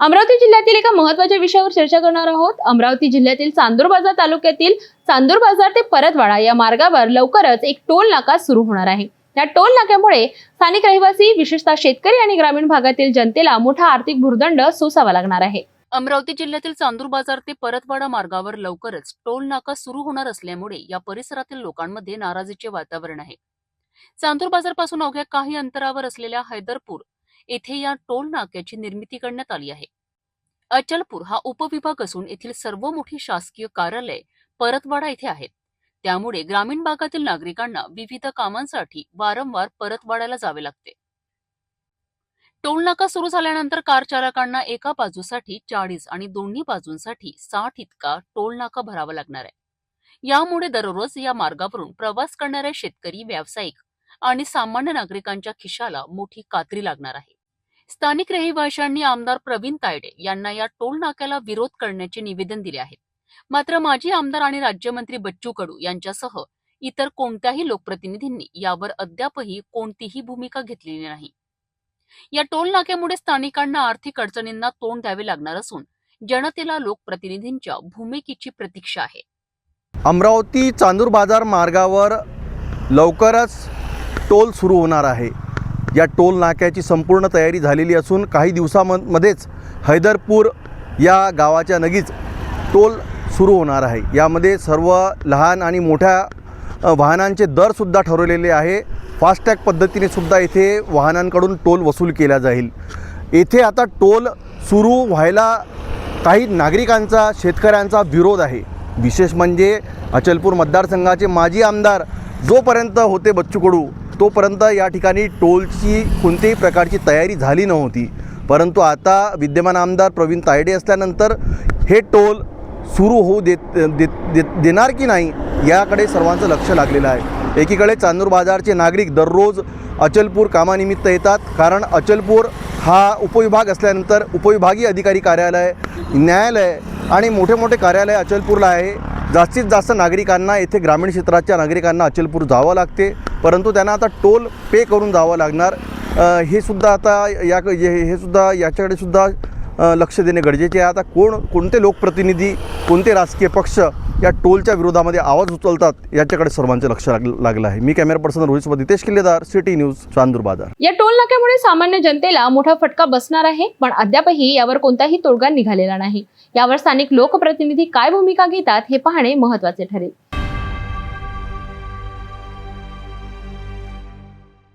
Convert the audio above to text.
अमरावती जिल्ह्यातील एका महत्त्वाच्या विषयावर चर्चा करणार आहोत. अमरावती जिल्ह्यातील चांदूर बाजार तालुक्यातील चांदूर बाजार ते परतवाडा या मार्गावर लवकरच एक टोल नाका सुरू होणार आहे. या टोल नाक्यामुळे स्थानिक रहिवासी विशेषतः शेतकरी आणि ग्रामीण भागातील जनतेला मोठा आर्थिक भुर्दंड सोसावा लागणार आहे. अमरावती जिल्ह्यातील चांदूर बाजार ते परतवाडा मार्गावर लवकरच टोल नाका सुरू होणार असल्यामुळे या परिसरातील लोकांमध्ये नाराजीचे वातावरण आहे. चांदूर बाजारपासून अवघ्या काही अंतरावर असलेल्या हैदरपूर येथे या टोल नाक्याची निर्मिती करण्यात आली आहे. अचलपूर हा उपविभाग असून येथील सर्व मोठी शासकीय कार्यालय परतवाडा येथे आहेत. त्यामुळे ग्रामीण भागातील नागरिकांना विविध कामांसाठी वारंवार परतवाड्याला जावे लागते. टोल नाका सुरू झाल्यानंतर कार चालकांना एका बाजूसाठी चाळीस आणि दोन्ही बाजूंसाठी साठ इतका टोल नाका भरावा लागणार आहे. यामुळे दररोज या मार्गावरून प्रवास करणाऱ्या शेतकरी व्यावसायिक आणि सामान्य नागरिकांच्या खिशाला मोठी कात्री लागणार आहे. स्थानिक रहिवाशांनी आमदार प्रवीण तायडे यांना या टोल नाक्याला विरोध करण्याचे निवेदन दिले आहे. मात्र माजी आमदार आणि राज्यमंत्री बच्चू कडू यांच्यासह इतर कोणत्याही लोकप्रतिनिधींनी यावर अद्यापही कोणतीही भूमिका घेतलेली नाही. या टोल नाक्यामुळे स्थानिकांना आर्थिक अडचणींना तोंड द्यावे लागणार असून जनतेला लोकप्रतिनिधींच्या भूमिकेची प्रतीक्षा आहे. अमरावती चांदूर बाजार मार्गावर लवकरच टोल सुरू होणार आहे. या टोल नाक्याची संपूर्ण तयारी झालेली असून काही दिवसामध्येच हैदरपूर या गावाच्या नगीच टोल सुरू होणार आहे. यामध्ये सर्व लहान आणि मोठ्या वाहनांचे दरसुद्धा ठरवलेले आहे. फास्टॅग पद्धतीने सुद्धा येथे वाहनांकडून टोल वसूल केला जाईल. येथे आता टोल सुरू व्हायला काही नागरिकांचा शेतकऱ्यांचा विरोध आहे. विशेष म्हणजे अचलपूर मतदारसंघाचे माजी आमदार जोपर्यंत होते बच्चू कडू तोपर्यंत या ठिकाणी टोलची कोणत्याही प्रकारची तयारी झाली नव्हती. परंतु आता विद्यमान आमदार प्रवीण तायडे असल्यानंतर हे टोल सुरू होऊ देत देत देत देणार की नाही याकडे सर्वांचं लक्ष लागलेलं आहे. एकीकडे चांदूर बाजारचे नागरिक दररोज अचलपूर कामानिमित्त येतात कारण अचलपूर हा उपविभाग असल्यानंतर उपविभागीय अधिकारी कार्यालय न्यायालय आणि मोठे मोठे कार्यालय अचलपूरला आहे. जास्तीत जास्त नागरिकांना येथे ग्रामीण क्षेत्राच्या नागरिकांना अचलपूर जावं लागते. परंतु त्यांना आता टोल पे करून जावं लागणार. हे सुद्धा आता या हे हे सुद्धा याच्याकडे सुद्धा लक्ष देणे गरजेचे आहे. आता कोण कोणते लोकप्रतिनिधी कोणते राजकीय पक्ष या टोलच्या विरोधामध्ये आवाज उचलतात याच्याकडे सर्वांचं लक्ष लाग लागलं आहे. मी camera person Rohit Nitesh Killedar city news Chandur Bazar. या टोल नाक्यामुळे सामान्य जनतेला मोठा फटका बसणार आहे पण अद्यापही यावर कोणताही तोडगा निघालेला नाही. यावर स्थानिक लोकप्रतिनिधी काय भूमिका घेतात हे पाहणे महत्त्वाचे ठरेल.